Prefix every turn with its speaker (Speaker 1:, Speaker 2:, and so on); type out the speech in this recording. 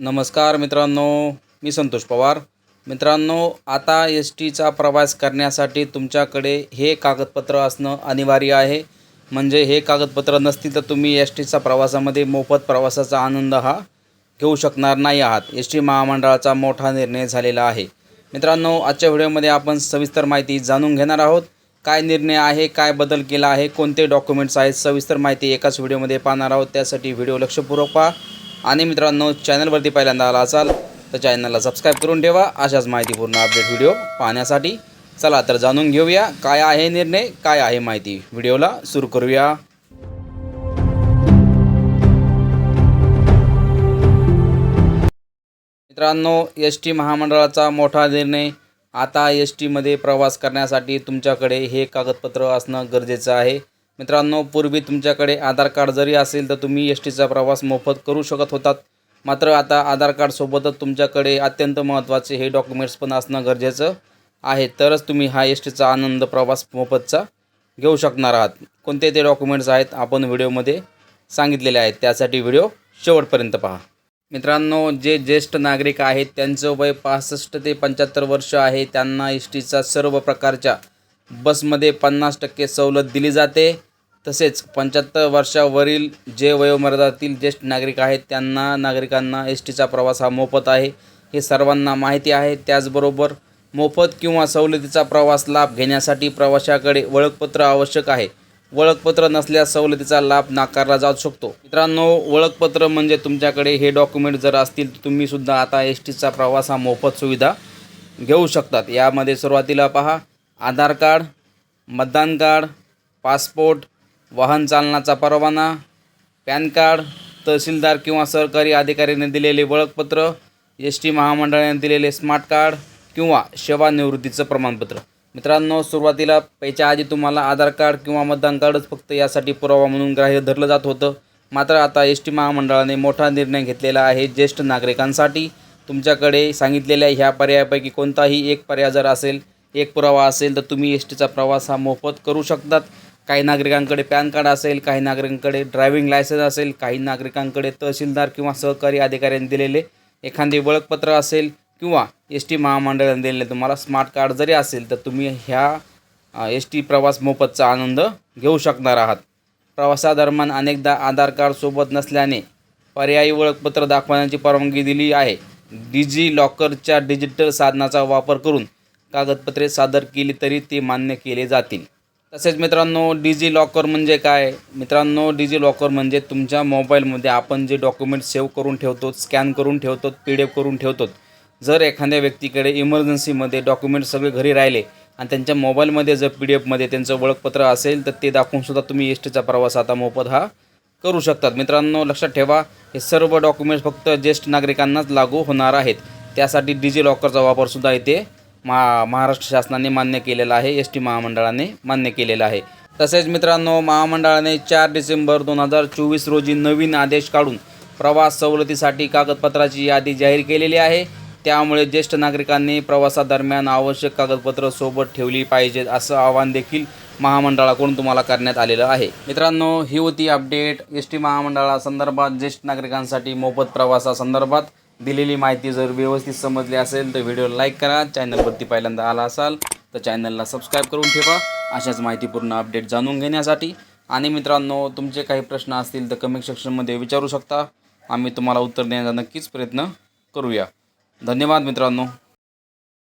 Speaker 1: नमस्कार मित्रांनो मी संतोष पवार. मित्रांनो आता एस टीचा प्रवास करण्यासाठी तुमच्याकडे हे कागदपत्र असणं अनिवार्य आहे. म्हणजे हे कागदपत्र नसतील तर तुम्ही एस टीचा प्रवासामध्ये मोफत प्रवासाचा आनंद हा घेऊ शकणार नाही आहात. एस टी महामंडळाचा मोठा निर्णय झालेला आहे. मित्रांनो आजच्या व्हिडिओमध्ये आपण सविस्तर माहिती जाणून घेणार आहोत. काय निर्णय आहे काय बदल केला आहे कोणते डॉक्युमेंट्स आहेत सविस्तर माहिती एकाच व्हिडिओमध्ये पाहणार आहोत. त्यासाठी व्हिडिओ लक्षपूर्वक पहा. आणि मित्रांनो चॅनलवरती पहिल्यांदा आला असाल तर चॅनलला सबस्क्राईब करून ठेवा. अशाच माहितीपूर्ण अपडेट व्हिडिओ पाहण्यासाठी. चला तर जाणून घेऊया काय आहे निर्णय काय आहे माहिती. व्हिडिओला सुरू करूया. मित्रांनो एस टी महामंडळाचा मोठा निर्णय. आता एस टीमध्ये प्रवास करण्यासाठी तुमच्याकडे हे कागदपत्र असणं गरजेचं आहे. मित्रांनो पूर्वी तुमच्याकडे आधार कार्ड जरी असेल तर तुम्ही एस टीचा प्रवास मोफत करू शकत होतात. मात्र आता आधार कार्डसोबतच तुमच्याकडे अत्यंत महत्त्वाचे हे डॉक्युमेंट्स पण असणं गरजेचं आहे. तरच तुम्ही हा एस टीचा आनंद प्रवास मोफतचा घेऊ शकणार आहात. कोणते ते डॉक्युमेंट्स आहेत आपण व्हिडिओमध्ये सांगितलेले आहेत. त्यासाठी व्हिडिओ शेवटपर्यंत पहा. मित्रांनो जे ज्येष्ठ नागरिक आहेत त्यांचं वय पासष्ट ते पंच्याहत्तर वर्ष आहे. त्यांना एस टीचा सर्व प्रकारच्या बसमध्ये पन्नास टक्के सवलत दिली जाते. तसेच पंच्याहत्तर वर्षावरील जे वयोमर्यादातील ज्येष्ठ नागरिक आहेत त्यांना नागरिकांना एस टीचा प्रवास हा मोफत आहे हे सर्वांना माहिती आहे. त्याचबरोबर मोफत किंवा सवलतीचा प्रवास लाभ घेण्यासाठी प्रवाशाकडे ओळखपत्र आवश्यक आहे. ओळखपत्र नसल्यास सवलतीचा लाभ नाकारला जाऊ शकतो. मित्रांनो ओळखपत्र म्हणजे तुमच्याकडे हे डॉक्युमेंट जर असतील तर तुम्हीसुद्धा आता एस टीचा प्रवास हा मोफत सुविधा घेऊ शकतात. यामध्ये सुरुवातीला पहा आधार कार्ड मतदान कार्ड पासपोर्ट वाहन चालनाचा परवाना पॅन कार्ड तहसीलदार किंवा सरकारी अधिकाऱ्याने दिलेले ओळखपत्र एस टी महामंडळाने दिलेले स्मार्ट कार्ड किंवा सेवानिवृत्तीचं प्रमाणपत्र. मित्रांनो सुरुवातीला पैशा आधी तुम्हाला आधार कार्ड किंवा मतदान कार्डच फक्त यासाठी पुरावा म्हणून ग्राह्य धरलं जात होतं. मात्र आता एस टी महामंडळाने मोठा निर्णय घेतलेला आहे ज्येष्ठ नागरिकांसाठी. तुमच्याकडे सांगितलेल्या ह्या पर्यायापैकी कोणताही एक पर्याय जर असेल एक पुरावा असेल तर तुम्ही एस टीचा प्रवास हा मोफत करू शकतात. काही नागरिकांकडे पॅन कार्ड असेल काही नागरिकांकडे ड्रायव्हिंग लायसन्स असेल काही नागरिकांकडे तहसीलदार किंवा सहकारी अधिकाऱ्यांनी दिलेले एखादे ओळखपत्र असेल किंवा एस टी महामंडळाने दिलेले तुम्हाला स्मार्ट कार्ड जरी असेल तर तुम्ही ह्या एस टी प्रवास मोफतचा आनंद घेऊ शकणार आहात. प्रवासादरम्यान अनेकदा आधार कार्ड सोबत नसल्याने पर्यायी ओळखपत्र दाखवण्याची परवानगी दिली आहे. डिजी लॉकरच्या डिजिटल साधनाचा वापर करून कागदपत्रे सादर केली तरी ते मान्य केले जातील. तसेच मित्रांनो डिजी लॉकर म्हणजे काय? मित्रांनो डिजी लॉकर म्हणजे तुमच्या मोबाईलमध्ये आपण जे डॉक्युमेंट सेव्ह करून ठेवतो स्कॅन करून ठेवतो पी डी एफ करून ठेवतो जर एखाद्या व्यक्तीकडे इमर्जन्सीमध्ये डॉक्युमेंट सगळे घरी राहिले आणि त्यांच्या मोबाईलमध्ये जर पी डी एफमध्ये त्यांचं ओळखपत्र असेल तर ते दाखवूनसुद्धा तुम्ही एस टीचा प्रवास आता मोफत हा करू शकतात. मित्रांनो लक्षात ठेवा हे सर्व डॉक्युमेंट्स फक्त ज्येष्ठ नागरिकांनाच लागू होणार आहेत. त्यासाठी डिजी लॉकरचा वापरसुद्धा इथे महा महाराष्ट्र शासनाने मान्य केलेला आहे एस टी महामंडळाने मान्य केलेला आहे. तसेच मित्रांनो महामंडळाने चार डिसेंबर दोन हजार चोवीस रोजी नवीन आदेश काढून प्रवास सवलतीसाठी कागदपत्राची यादी जाहीर केलेली आहे. त्यामुळे ज्येष्ठ नागरिकांनी प्रवासादरम्यान आवश्यक कागदपत्र सोबत ठेवली पाहिजेत असं आवाहन देखील महामंडळाकडून तुम्हाला करण्यात आलेलं आहे. मित्रांनो ही होती अपडेट एस टी महामंडळासंदर्भात ज्येष्ठ नागरिकांसाठी मोफत प्रवासासंदर्भात. दिलेली माहिती जर व्यवस्थित समजली असेल तर व्हिडिओ लाईक करा. चॅनलवरती पहिल्यांदा आला असाल तर चॅनलला सबस्क्राईब करून ठेवा. अशाच माहितीपूर्ण अपडेट जाणून घेण्यासाठी. आणि मित्रांनो तुमचे काही प्रश्न असतील तर कमेंट सेक्शनमध्ये विचारू शकता. आम्ही तुम्हाला उत्तर देण्याचा नक्कीच प्रयत्न करूया. धन्यवाद मित्रांनो.